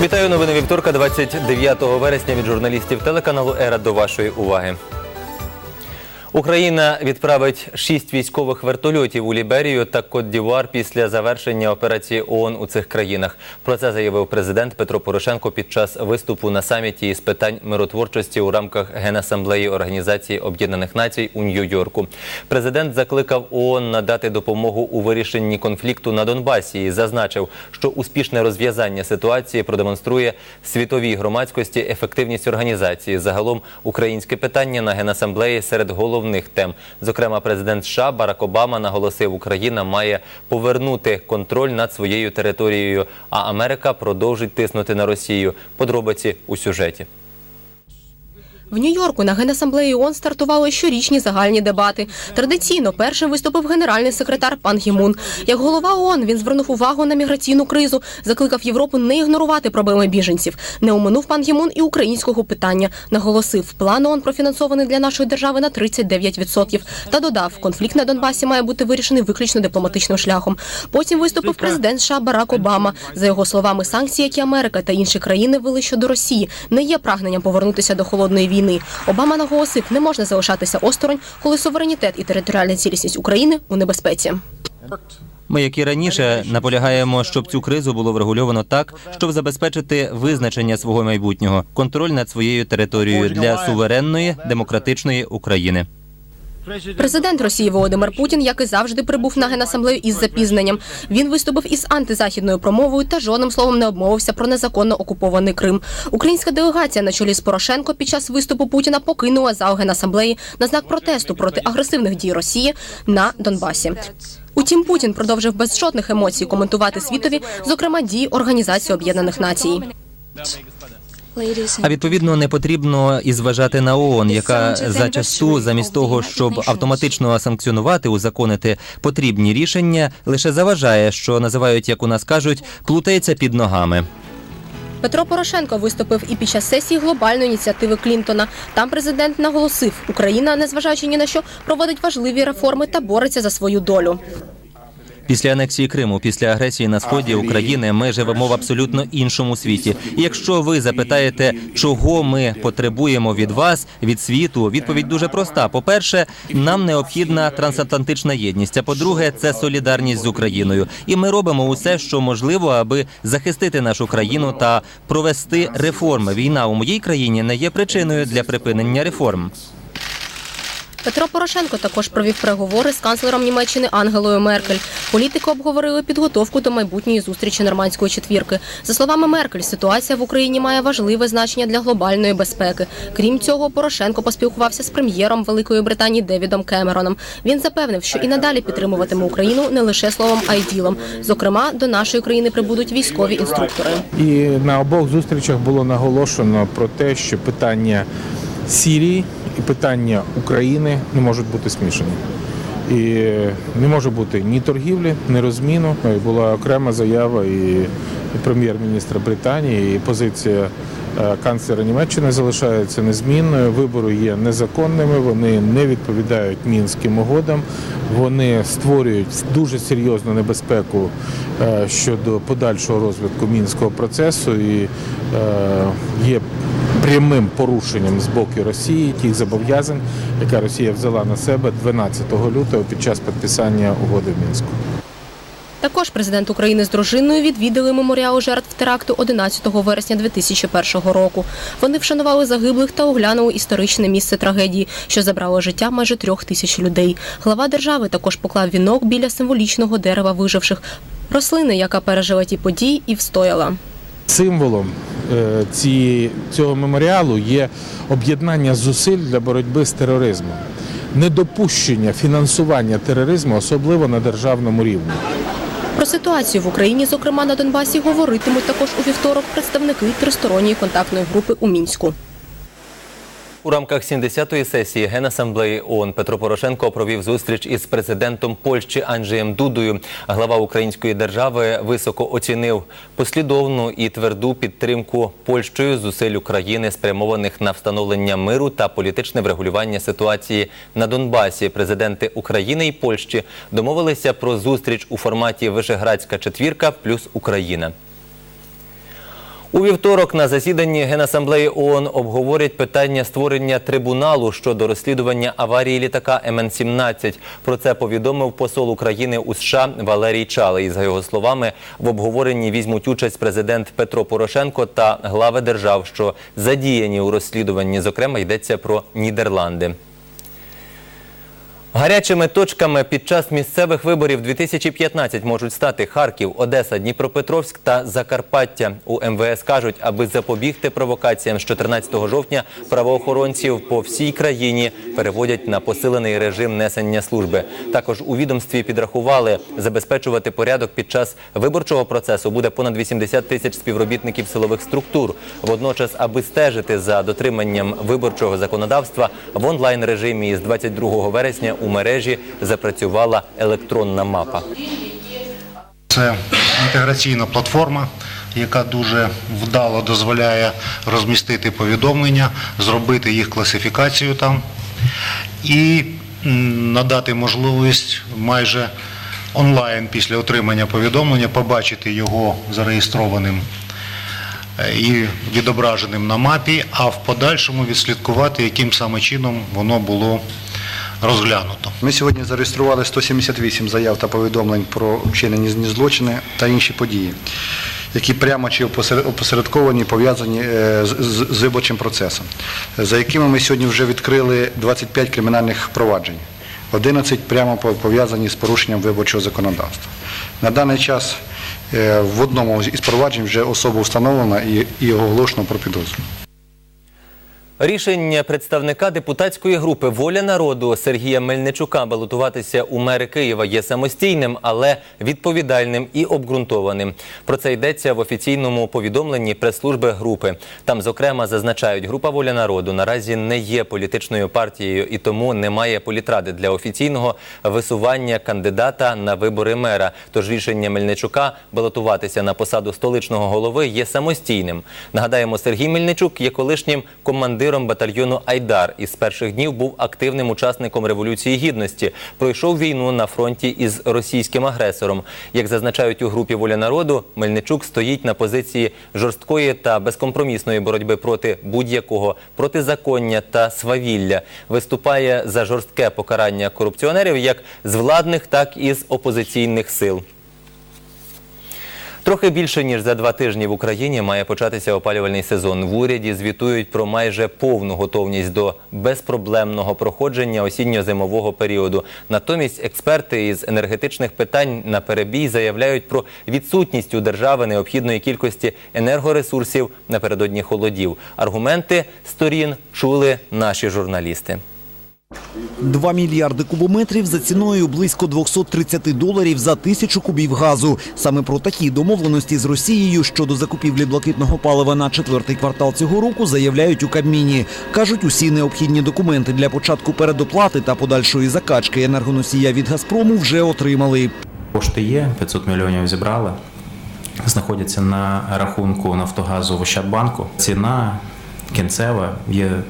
Вітаю новини вівторка, 29 вересня від журналістів телеканалу Ера до вашої уваги. Україна відправить шість військових вертольотів у Ліберію та Кот-Дівуар після завершення операції ООН у цих країнах. Про це заявив президент Петро Порошенко під час виступу на саміті із питань миротворчості у рамках Генасамблеї Організації Об'єднаних Націй у Нью-Йорку. Президент закликав ООН надати допомогу у вирішенні конфлікту на Донбасі і зазначив, що успішне розв'язання ситуації продемонструє світовій громадськості ефективність організації. Загалом українське питання на генасамблеї серед головних тем. Зокрема, президент США Барак Обама наголосив, Україна має повернути контроль над своєю територією, а Америка продовжить тиснути на Росію. Подробиці у сюжеті. В Нью-Йорку на генасамблеї ООН стартували щорічні загальні дебати. Традиційно першим виступив генеральний секретар Пан Гімун. Як голова ООН він звернув увагу на міграційну кризу, закликав Європу не ігнорувати проблеми біженців. Не оминув пан Гімун і українського питання. Наголосив, план ООН профінансований для нашої держави на 39%. Та додав, конфлікт на Донбасі має бути вирішений виключно дипломатичним шляхом. Потім виступив президент США Барак Обама. За його словами, санкції, які Америка та інші країни ввели щодо Росії, не є прагненням повернутися до холодної війни. Обама наголосив, не можна залишатися осторонь, коли суверенітет і територіальна цілісність України у небезпеці. Ми, як і раніше, наполягаємо, щоб цю кризу було врегульовано так, щоб забезпечити визначення свого майбутнього, контроль над своєю територією для суверенної демократичної України. Президент Росії Володимир Путін, як і завжди, прибув на генасамблею із запізненням. Він виступив із антизахідною промовою та жодним словом не обмовився про незаконно окупований Крим. Українська делегація на чолі з Порошенко під час виступу Путіна покинула зал генасамблеї на знак протесту проти агресивних дій Росії на Донбасі. Утім, Путін продовжив без жодних емоцій коментувати світові, зокрема дії Організації Об'єднаних Націй. А відповідно не потрібно і зважати на ООН, яка зачасту, замість того, щоб автоматично санкціонувати, узаконити потрібні рішення, лише заважає, що називають, як у нас кажуть, плутається під ногами. Петро Порошенко виступив і під час сесії глобальної ініціативи Клінтона. Там президент наголосив, Україна, незважаючи ні на що, проводить важливі реформи та бореться за свою долю. Після анексії Криму, після агресії на сході України, ми живемо в абсолютно іншому світі. І якщо ви запитаєте, чого ми потребуємо від вас, від світу, відповідь дуже проста: по-перше, нам необхідна трансатлантична єдність. А по-друге, це солідарність з Україною. І ми робимо усе, що можливо, аби захистити нашу країну та провести реформи. Війна у моїй країні не є причиною для припинення реформ. Петро Порошенко також провів переговори з канцлером Німеччини Ангелою Меркель. Політики обговорили підготовку до майбутньої зустрічі нормандської четвірки. За словами Меркель, ситуація в Україні має важливе значення для глобальної безпеки. Крім цього, Порошенко поспілкувався з прем'єром Великої Британії Девідом Кемероном. Він запевнив, що і надалі підтримуватиме Україну не лише словом, а й ділом. Зокрема, до нашої країни прибудуть військові інструктори. І на обох зустрічах було наголошено про те, що питання Сірії і питання України не можуть бути смішані. І не може бути ні торгівлі, ні розміну. Була окрема заява і прем'єр-міністра Британії, і позиція е, канцлера Німеччини залишається незмінною. Вибори є незаконними, вони не відповідають мінським угодам. Вони створюють дуже серйозну небезпеку е, щодо подальшого розвитку мінського процесу і е, є прямим порушенням з боку Росії тих зобов'язань, яка Росія взяла на себе 12 лютого під час підписання угоди в Мінську. Також президент України з дружиною відвідали меморіал жертв теракту 11 вересня 2001 року. Вони вшанували загиблих та оглянули історичне місце трагедії, що забрало життя майже трьох тисяч людей. Глава держави також поклав вінок біля символічного дерева виживших рослини, яка пережила ті події і встояла. Символом е, цього меморіалу є об'єднання зусиль для боротьби з тероризмом, недопущення фінансування тероризму, особливо на державному рівні. Про ситуацію в Україні, зокрема на Донбасі, говоритимуть також у вівторок представники тристоронньої контактної групи у мінську. У рамках 70-ї сесії Генасамблеї ООН Петро Порошенко провів зустріч із президентом Польщі Анджеєм Дудою. Глава української держави високо оцінив послідовну і тверду підтримку Польщею зусиль України, спрямованих на встановлення миру та політичне врегулювання ситуації на Донбасі. Президенти України і Польщі домовилися про зустріч у форматі Вишеградська четвірка плюс Україна. У вівторок на засіданні Генасамблеї ООН обговорять питання створення трибуналу щодо розслідування аварії літака МН-17. Про це повідомив посол України у США Валерій Чалий. За його словами, в обговоренні візьмуть участь президент Петро Порошенко та глави держав, що задіяні у розслідуванні. Зокрема, йдеться про Нідерланди. Гарячими точками під час місцевих виборів 2015 можуть стати Харків, Одеса, Дніпропетровськ та Закарпаття. У МВС кажуть, аби запобігти провокаціям з 14 жовтня правоохоронців по всій країні переводять на посилений режим несення служби. Також у відомстві підрахували, забезпечувати порядок під час виборчого процесу буде понад 80 тисяч співробітників силових структур. Водночас, аби стежити за дотриманням виборчого законодавства, в онлайн режимі з 22 вересня у мережі запрацювала електронна мапа. Це інтеграційна платформа, яка дуже вдало дозволяє розмістити повідомлення, зробити їх класифікацію там і надати можливість майже онлайн після отримання повідомлення побачити його зареєстрованим е, і відображеним на мапі, а в подальшому відслідкувати, яким саме чином воно було розглянуто. Ми сьогодні зареєстрували 178 заяв та повідомлень про вчинені злочини та інші події, які прямо чи опосередковані пов'язані е, з, виборчим процесом, за якими ми сьогодні вже відкрили 25 кримінальних проваджень. 11 прямо пов'язані з порушенням виборчого законодавства. На даний час е, в одному із проваджень вже особа встановлена і оголошено про підозру. Рішення представника депутатської групи Воля народу Сергія Мельничука балотуватися у мери Києва є самостійним, але відповідальним і обґрунтованим. Про це йдеться в офіційному повідомленні прес-служби групи. Там, зокрема, зазначають, група Воля народу наразі не є політичною партією і тому немає політради для офіційного висування кандидата на вибори мера. Тож рішення Мельничука балотуватися на посаду столичного голови є самостійним. Нагадаємо, Сергій Мельничук є колишнім командиром батальйону Айдар і з перших днів був активним учасником революції гідності. Пройшов війну на фронті із російським агресором. Як зазначають у групі Воля народу, Мельничук стоїть на позиції жорсткої та безкомпромісної боротьби проти будь-якого протизаконня та свавілля. Виступає за жорстке покарання корупціонерів як з владних, так і з опозиційних сил. Трохи більше ніж за два тижні в Україні має початися опалювальний сезон. В уряді звітують про майже повну готовність до безпроблемного проходження осінньо-зимового періоду. Натомість експерти із енергетичних питань на перебій заявляють про відсутність у держави необхідної кількості енергоресурсів напередодні холодів. Аргументи сторін чули наші журналісти. 2 мільярди кубометрів за ціною близько 230 доларів за тисячу кубів газу. Саме про такі домовленості з Росією щодо закупівлі блакитного палива на четвертий квартал цього року заявляють у Кабміні. Кажуть, усі необхідні документи для початку передоплати та подальшої закачки енергоносія від Газпрому вже отримали. Кошти є, 500 мільйонів зібрали. Знаходяться на рахунку Нафтогазу в Ощадбанку. Ціна кінцева є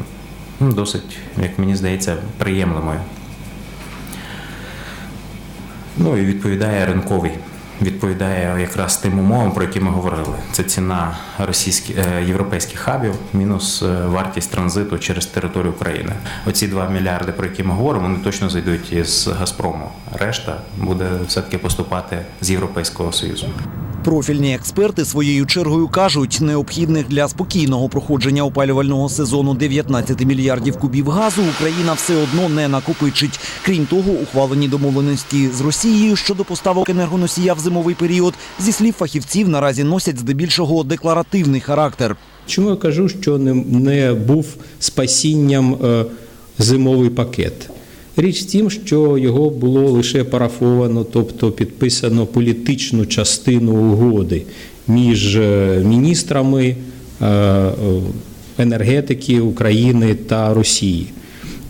ну, досить, як мені здається, приємною. Ну і відповідає ринковий. Відповідає якраз тим умовам, про які ми говорили. Це ціна російських е, європейських хабів мінус е, вартість транзиту через територію України. Оці 2 мільярди, про які ми говоримо, вони точно зайдуть із Газпрому. Решта буде все-таки поступати з Європейського Союзу. Профільні експерти своєю чергою кажуть, необхідних для спокійного проходження опалювального сезону 19 мільярдів кубів газу Україна все одно не накопичить. Крім того, ухвалені домовленості з Росією щодо поставок енергоносія в зимовий період, зі слів фахівців, наразі носять здебільшого декларативний характер. Чому я кажу, що не, був спасінням е, зимовий пакет? Річ в тім, що його було лише парафовано, тобто підписано політичну частину угоди між е, міністрами е, е, енергетики України та Росії.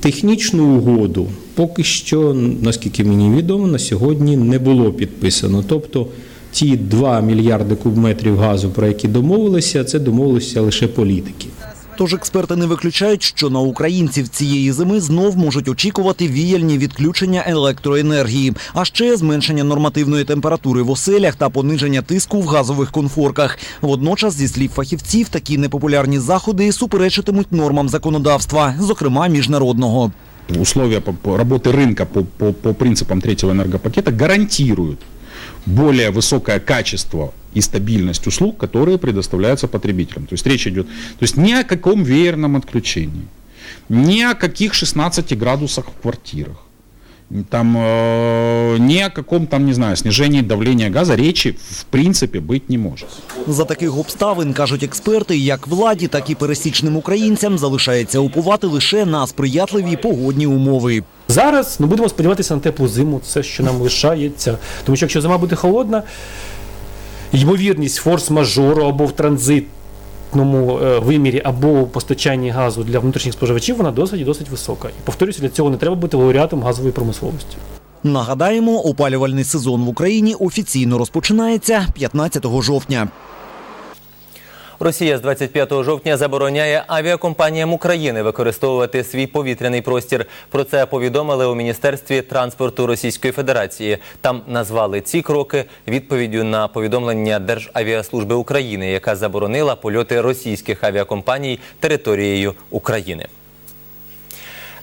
Технічну угоду поки що, наскільки мені відомо, на сьогодні не було підписано. Тобто ті 2 мільярди кубметрів газу, про які домовилися, це домовилися лише політики. Тож експерти не виключають, що на українців цієї зими знов можуть очікувати віяльні відключення електроенергії, а ще зменшення нормативної температури в оселях та пониження тиску в газових конфорках. Водночас, зі слів фахівців, такі непопулярні заходи суперечитимуть нормам законодавства, зокрема міжнародного. условия по- по работы рынка по, по, по принципам третьего энергопакета гарантируют более высокое качество и стабильность услуг, которые предоставляются потребителям. То есть речь идет то есть ни о каком веерном отключении, ни о каких 16 градусах в квартирах, там, э, ни о каком там, не знаю, снижении давления газа речи в принципе быть не может. За таких обставин, кажуть експерти, як владі, так і пересічним українцям залишається упувати лише на сприятливі погодні умови. Зараз ну, будемо сподіватися на теплу зиму, це що нам лишається. Тому що якщо зима буде холодна, ймовірність форс-мажору або в транзитному е, вимірі, або у постачанні газу для внутрішніх споживачів, вона досить досить висока. І повторюся, для цього не треба бути лауреатом газової промисловості. Нагадаємо, опалювальний сезон в Україні офіційно розпочинається 15 жовтня. Росія з 25 жовтня забороняє авіакомпаніям України використовувати свій повітряний простір. Про це повідомили у міністерстві транспорту Російської Федерації. Там назвали ці кроки відповіддю на повідомлення Державіаслужби України, яка заборонила польоти російських авіакомпаній територією України.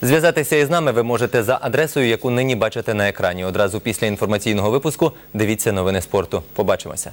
Зв'язатися із нами ви можете за адресою, яку нині бачите на екрані. Одразу після інформаційного випуску дивіться новини спорту. Побачимося.